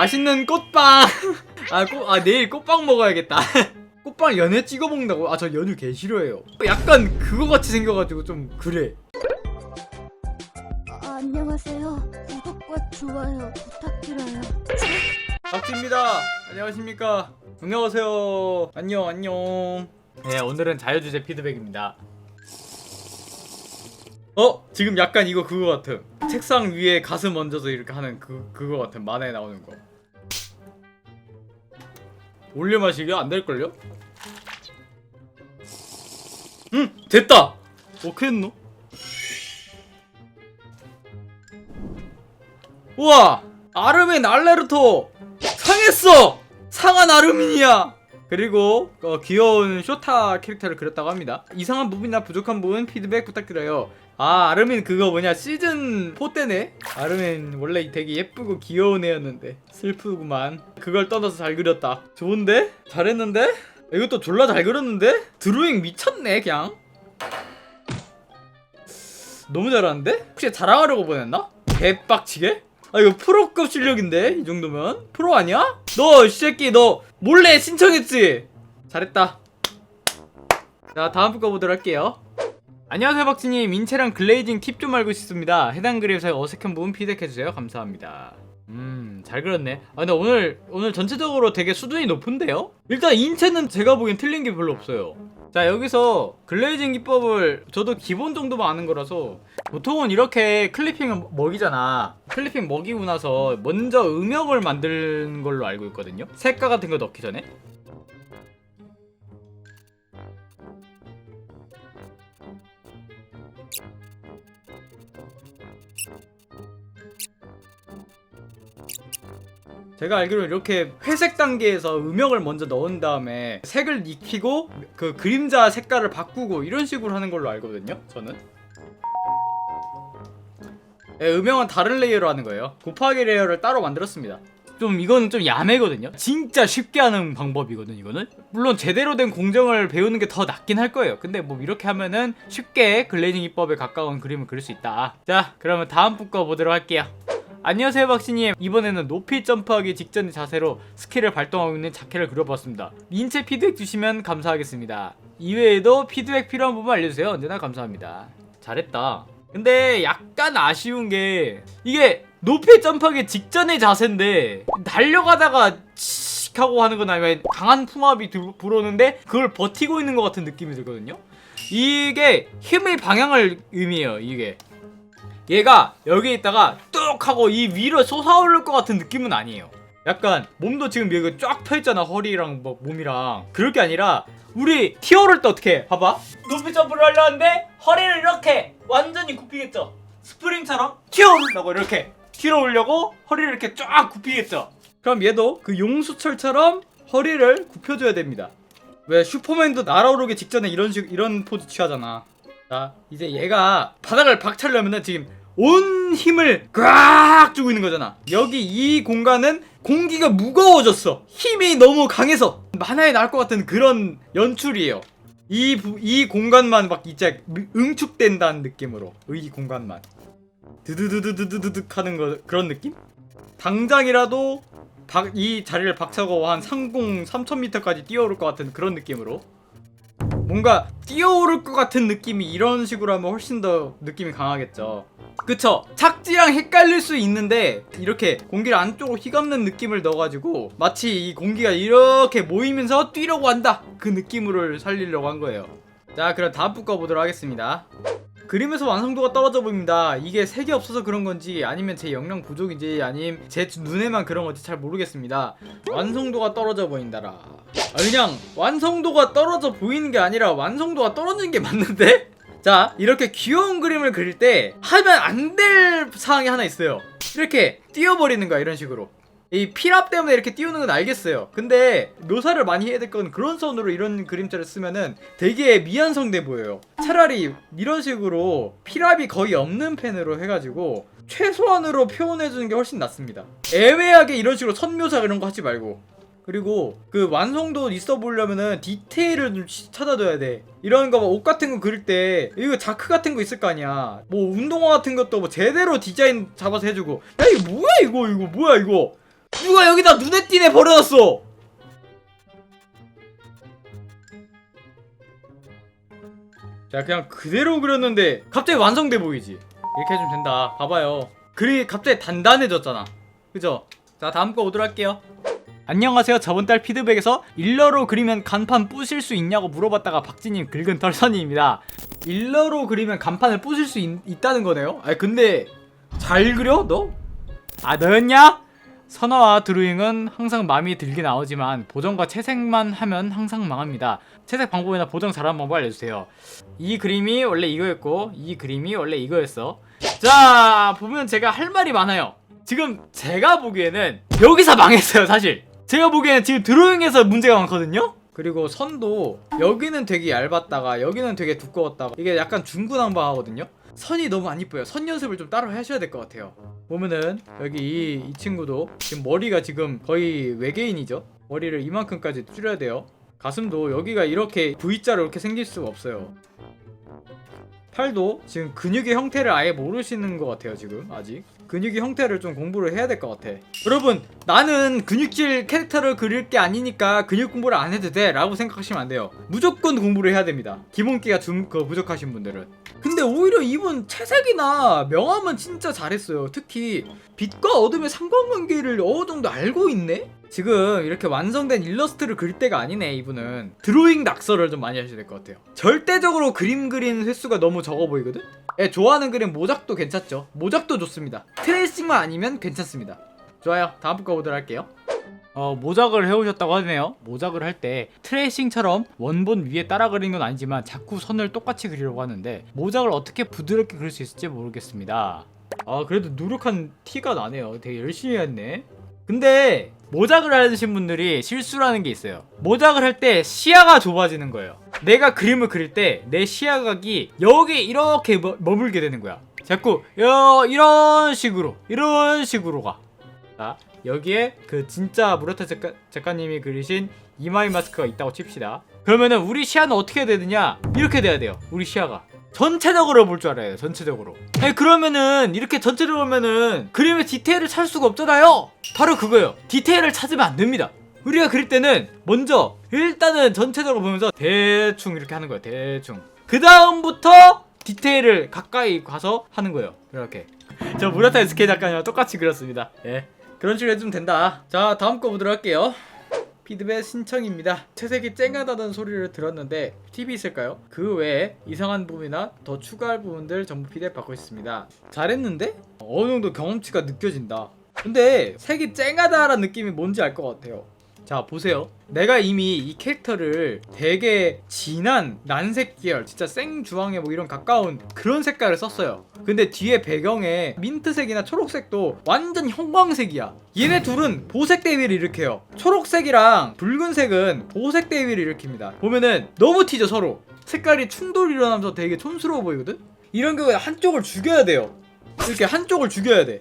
맛있는 꽃빵. 아, 꽃, 아 내일 꽃빵 먹어야겠다. 꽃빵 연애 찍어 먹는다고? 아 저 연유 개 싫어해요. 약간 그거 같이 생겨가지고 좀 그래. 아, 안녕하세요. 구독과 좋아요 부탁드려요. 박지입니다. 안녕하십니까? 안녕하세요. 안녕 안녕. 네 오늘은 자유주제 피드백입니다. 어 지금 약간 이거 그거 같음. 책상 위에 가슴 얹어서 이렇게 하는 그 그거 같은 만화에 나오는 거. 올려 마시기 안 될걸요? 응 됐다. 어떻게 했노? 우와 아르멘 알레르토 상했어! 상한 아르민이야! 그리고 어, 귀여운 쇼타 캐릭터를 그렸다고 합니다. 이상한 부분이나 부족한 부분 피드백 부탁드려요. 아 아르민 그거 뭐냐 시즌 4 때네? 아르민 원래 되게 예쁘고 귀여운 애였는데 슬프구만. 그걸 떠나서 잘 그렸다. 좋은데? 잘했는데? 이것도 졸라 잘 그렸는데? 드로잉 미쳤네 그냥. 너무 잘하는데? 혹시 자랑하려고 보냈나? 개빡치게? 아 이거 프로급 실력인데 이 정도면 프로 아니야? 너이 새끼 너 몰래 신청했지? 잘했다 자 다음 거 보도록 할게요 안녕하세요 박진님 인체랑 글레이징 팁 좀 알고 싶습니다. 해당 그림에서 어색한 부분 피드백해주세요. 감사합니다. 음 잘 그렸네. 아 근데 오늘 오늘 전체적으로 되게 수준이 높은데요? 일단 인체는 제가 보기엔 틀린 게 별로 없어요. 자 여기서 글레이징 기법을 저도 기본 정도만 아는 거라서 보통은 이렇게 클리핑을 먹이잖아. 클리핑 먹이고 나서 먼저 음역을 만드는 걸로 알고 있거든요. 색깔 같은 거 넣기 전에 제가 알기로 이렇게 회색 단계에서 음영을 먼저 넣은 다음에 색을 익히고 그 그림자 색깔을 바꾸고 이런 식으로 하는 걸로 알거든요 저는. 예, 음영은 다른 레이어로 하는 거예요. 곱하기 레이어를 따로 만들었습니다. 좀 이거는 좀 야매거든요. 진짜 쉽게 하는 방법이거든 이거는. 물론 제대로 된 공정을 배우는 게 더 낫긴 할 거예요. 근데 뭐 이렇게 하면은 쉽게 글레이징 기법에 가까운 그림을 그릴 수 있다. 자 그러면 다음 부거 보도록 할게요 안녕하세요 박신님. 이번에는 높이 점프하기 직전의 자세로 스킬을 발동하고 있는 자켓을 그려봤습니다. 인체 피드백 주시면 감사하겠습니다. 이외에도 피드백 필요한 부분 알려주세요. 언제나 감사합니다. 잘했다. 근데 약간 아쉬운 게 이게 높이 점프하기 직전의 자세인데 달려가다가 칙 하고 하는 건 아니면 강한 풍압이 들- 불어오는데 그걸 버티고 있는 것 같은 느낌이 들거든요. 이게 힘의 방향을 의미해요 이게 얘가 여기 있다가 뚝 하고 이 위로 솟아오를 것 같은 느낌은 아니에요. 약간 몸도 지금 여기 쫙 펴있잖아 허리랑 뭐 몸이랑. 그럴 게 아니라 우리 티어를 때 어떻게 해? 봐봐. 높이 점프를 하려는데 허리를 이렇게 완전히 굽히겠죠. 스프링처럼 튀어오르려고 이렇게 뒤로 올려고 허리를 이렇게 쫙 굽히겠죠. 그럼 얘도 그 용수철처럼 허리를 굽혀줘야 됩니다. 왜 슈퍼맨도 날아오르기 직전에 이런 식 이런 포즈 취하잖아 자 이제 얘가 바닥을 박차려면은 지금 온 힘을 꽉 주고 있는 거잖아. 여기 이 공간은 공기가 무거워졌어. 힘이 너무 강해서. 만화에 나올 것 같은 그런 연출이에요. 이, 부- 이 공간만 막 이제 응축된다는 느낌으로 이 공간만. 드드드드드드득 하는 거 그런 느낌? 당장이라도 박, 이 자리를 박차고 한 상공 3000m까지 뛰어오를 것 같은 그런 느낌으로 뭔가 뛰어오를 것 같은 느낌이 이런 식으로 하면 훨씬 더 느낌이 강하겠죠. 그쵸? 착지랑 헷갈릴 수 있는데 이렇게 공기를 안쪽으로 휘감는 느낌을 넣어가지고 마치 이 공기가 이렇게 모이면서 뛰려고 한다 그 느낌으로 살리려고 한 거예요. 자 그럼 다음 부거 보도록 하겠습니다. 그림에서 완성도가 떨어져 보입니다. 이게 색이 없어서 그런 건지 아니면 제 역량 부족인지 아니면 제 눈에만 그런 건지 잘 모르겠습니다. 완성도가 떨어져 보인다라. 아, 그냥 완성도가 떨어져 보이는 게 아니라 완성도가 떨어지는 게 맞는데? 자 이렇게 귀여운 그림을 그릴 때 하면 안 될 사항이 하나 있어요. 이렇게 띄워버리는 거야 이런 식으로. 이 피랍 때문에 이렇게 띄우는 건 알겠어요. 근데 묘사를 많이 해야 될 건 그런 선으로 이런 그림자를 쓰면은 되게 미완성돼 보여요. 차라리 이런 식으로 피랍이 거의 없는 펜으로 해가지고 최소한으로 표현해주는 게 훨씬 낫습니다. 애매하게 이런 식으로 선묘사 이런 거 하지 말고. 그리고 그 완성도 있어 보려면은 디테일을 좀 치- 찾아둬야 돼. 이런 거 옷 같은 거 그릴 때 이거 자크 같은 거 있을 거 아니야. 뭐 운동화 같은 것도 뭐 제대로 디자인 잡아서 해주고 야 이거 뭐야 이거 이거 뭐야 이거 누가 여기다 눈에 띄네 버려놨어 자 그냥 그대로 그렸는데 갑자기 완성돼 보이지 이렇게 해주면 된다 봐봐요 글이 갑자기 단단해졌잖아 그죠? 자 다음 거 오도록 할게요 안녕하세요 저번 달 피드백에서 일러로 그리면 간판 부실 수 있냐고 물어봤다가 박지님 긁은 털선이입니다 일러로 그리면 간판을 부실 수 있, 다는 거네요? 아 근데 잘 그려 너? 아 너였냐? 선화와 드로잉은 항상 마음이 들게 나오지만 보정과 채색만 하면 항상 망합니다. 채색 방법이나 보정 잘하는 방법 알려주세요. 이 그림이 원래 이거였고 이 그림이 원래 이거였어. 자 보면 제가 할 말이 많아요. 지금 제가 보기에는 여기서 망했어요 사실. 제가 보기에는 지금 드로잉에서 문제가 많거든요. 그리고 선도 여기는 되게 얇았다가 여기는 되게 두꺼웠다가 이게 약간 중구난방하거든요. 선이 너무 안 이뻐요. 선 연습을 좀 따로 하셔야 될 것 같아요. 보면은 여기 이, 이 친구도 지금 머리가 지금 거의 외계인이죠. 머리를 이만큼까지 줄여야 돼요. 가슴도 여기가 이렇게 V자로 이렇게 생길 수가 없어요. 팔도 지금 근육의 형태를 아예 모르시는 것 같아요 지금 아직 근육의 형태를 좀 공부를 해야 될 것 같아. 여러분 나는 근육질 캐릭터를 그릴 게 아니니까 근육 공부를 안 해도 돼 라고 생각하시면 안 돼요. 무조건 공부를 해야 됩니다. 기본기가 좀 그 부족하신 분들은. 근데 오히려 이분 채색이나 명암은 진짜 잘했어요. 특히 빛과 어둠의 상관관계를 어느 정도 알고 있네? 지금 이렇게 완성된 일러스트를 그릴 때가 아니네 이분은 드로잉 낙서를 좀 많이 하셔야 될 것 같아요 절대적으로 그림 그리는 횟수가 너무 적어 보이거든? 예, 좋아하는 그림 모작도 괜찮죠 모작도 좋습니다 트레이싱만 아니면 괜찮습니다 좋아요 다음 거 보도록 할게요 어, 모작을 해오셨다고 하네요. 모작을 할 때 트레이싱처럼 원본 위에 따라 그리는 건 아니지만 자꾸 선을 똑같이 그리려고 하는데 모작을 어떻게 부드럽게 그릴 수 있을지 모르겠습니다. 아 그래도 노력한 티가 나네요. 되게 열심히 했네. 근데 모작을 하신 분들이 실수라는 게 있어요. 모작을 할 때 시야가 좁아지는 거예요. 내가 그림을 그릴 때 내 시야각이 여기 이렇게 머, 머물게 되는 거야. 자꾸 여, 이런 식으로 이런 식으로 가. 자 여기에 그 진짜 무라타 작가, 작가님이 그리신 이마이 마스크가 있다고 칩시다. 그러면은 우리 시야는 어떻게 되느냐? 이렇게 돼야 돼요. 우리 시야가. 전체적으로 볼 줄 알아요. 전체적으로. 아니, 그러면은 이렇게 전체적으로 보면은 그림의 디테일을 찾을 수가 없잖아요. 바로 그거예요. 디테일을 찾으면 안 됩니다. 우리가 그릴 때는 먼저 일단은 전체적으로 보면서 대충 이렇게 하는 거예요. 대충. 그 다음부터 디테일을 가까이 가서 하는 거예요. 이렇게. 저 무라타 SK 작가님과 똑같이 그렸습니다. 예. 그런 식으로 해주면 된다. 자, 다음 거 보도록 할게요. 피드백 신청입니다. 채색이 쨍하다는 소리를 들었는데 팁이 있을까요? 그 외에 이상한 부분이나 더 추가할 부분들 전부 피드백 받고 있습니다. 잘했는데? 어느 정도 경험치가 느껴진다. 근데 색이 쨍하다라는 느낌이 뭔지 알 것 같아요. 자 보세요. 내가 이미 이 캐릭터를 되게 진한 난색 계열 진짜 생주황에 뭐 이런 가까운 그런 색깔을 썼어요. 근데 뒤에 배경에 민트색이나 초록색도 완전 형광색이야. 얘네 둘은 보색 대위를 일으켜요. 초록색이랑 붉은색은 보색 대위를 일으킵니다. 보면은 너무 튀죠 서로. 색깔이 충돌이 일어나면서 되게 촌스러워 보이거든? 이런 경우에 한쪽을 죽여야 돼요. 이렇게 한쪽을 죽여야 돼.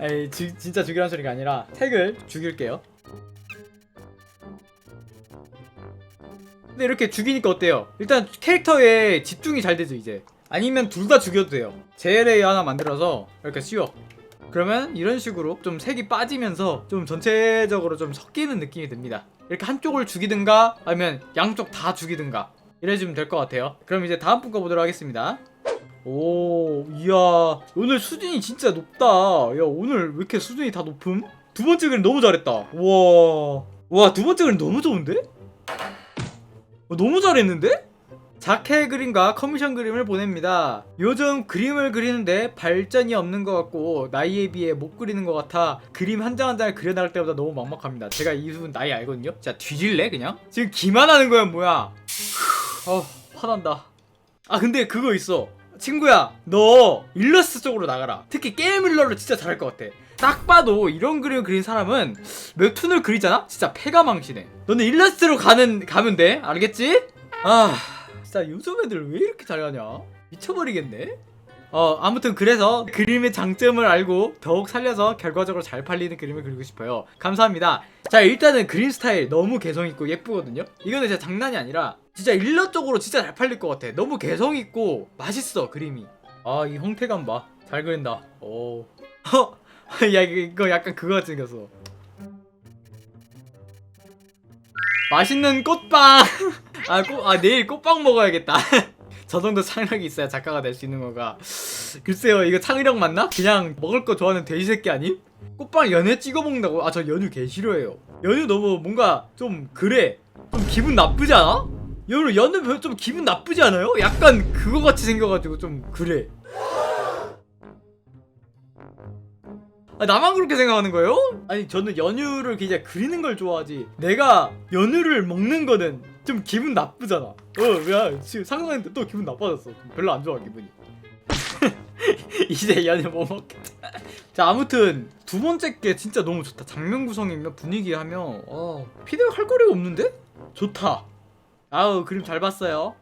에이 지- 진짜 죽이라는 소리가 아니라 색을 죽일게요 근데 이렇게 죽이니까 어때요? 일단 캐릭터에 집중이 잘 되죠 이제. 아니면 둘 다 죽여도 돼요. 제레이 하나 만들어서 이렇게 씌워. 그러면 이런 식으로 좀 색이 빠지면서 좀 전체적으로 좀 섞이는 느낌이 듭니다. 이렇게 한쪽을 죽이든가 아니면 양쪽 다 죽이든가 이래주면 될 것 같아요. 그럼 이제 다음 분 거 보도록 하겠습니다. 오 이야. 오늘 수준이 진짜 높다. 야 오늘 왜 이렇게 수준이 다 높음? 두 번째 그림 너무 잘했다. 우와. 와 두 번째 그림 너무 좋은데? 어, 너무 잘했는데? 자켓 그림과 커미션 그림을 보냅니다. 요즘 그림을 그리는데 발전이 없는 것 같고 나이에 비해 못 그리는 것 같아 그림 한 장 한 장을 그려나갈 때보다 너무 막막합니다. 제가 이분 나이 알거든요. 진짜 뒤질래 그냥? 지금 기만하는 거야 뭐야? 어 화난다. 아 근데 그거 있어. 친구야 너 일러스트 쪽으로 나가라. 특히 게임 일러를 진짜 잘할 것 같아. 딱 봐도 이런 그림을 그린 사람은 웹툰을 그리잖아? 진짜 패가 망치네. 너는 일러스트로 가는 가면 돼. 알겠지? 아, 진짜 요즘 애들 왜 이렇게 잘하냐? 미쳐버리겠네. 어, 아무튼 그래서 그림의 장점을 알고 더욱 살려서 결과적으로 잘 팔리는 그림을 그리고 싶어요. 감사합니다. 자, 일단은 그림 스타일 너무 개성 있고 예쁘거든요. 이거는 진짜 장난이 아니라 진짜 일러 쪽으로 진짜 잘 팔릴 것 같아. 너무 개성 있고 맛있어 그림이. 아, 이 형태감 봐. 잘 그린다. 오. 허, 야 이거, 약간 그거 같이 생겼어 맛있는 꽃빵 아, 꽃, 아 내일 꽃빵 먹어야겠다 저 정도 창의력이 있어야 작가가 될 수 있는 거가 글쎄요 이거 창의력 맞나? 그냥 먹을 거 좋아하는 돼지 새끼 아님? 꽃빵 연유 찍어 먹는다고? 아 저 연유 개 싫어해요 연유 너무 뭔가 좀 그래 좀 기분 나쁘지 않아? 연유 연유 좀 기분 나쁘지 않아요? 약간 그거 같이 생겨가지고 좀 그래 아, 나만 그렇게 생각하는 거예요? 아니 저는 연유를 그냥 그리는 걸 좋아하지. 내가 연유를 먹는 거는 좀 기분 나쁘잖아. 어야 지금 상상했는데 또 기분 나빠졌어. 별로 안 좋아 기분이. 이제 연유 못 먹겠다. 자 아무튼 두 번째 게 진짜 너무 좋다. 장면 구성이며 분위기 하며 어 피드백 할 거리가 없는데? 좋다. 아우 그림 잘 봤어요.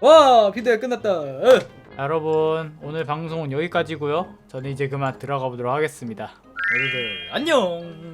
와 피드백 끝났다. 어. 여러분 오늘 방송은 여기까지고요. 저는 이제 그만 들어가 보도록 하겠습니다. 모두들 안녕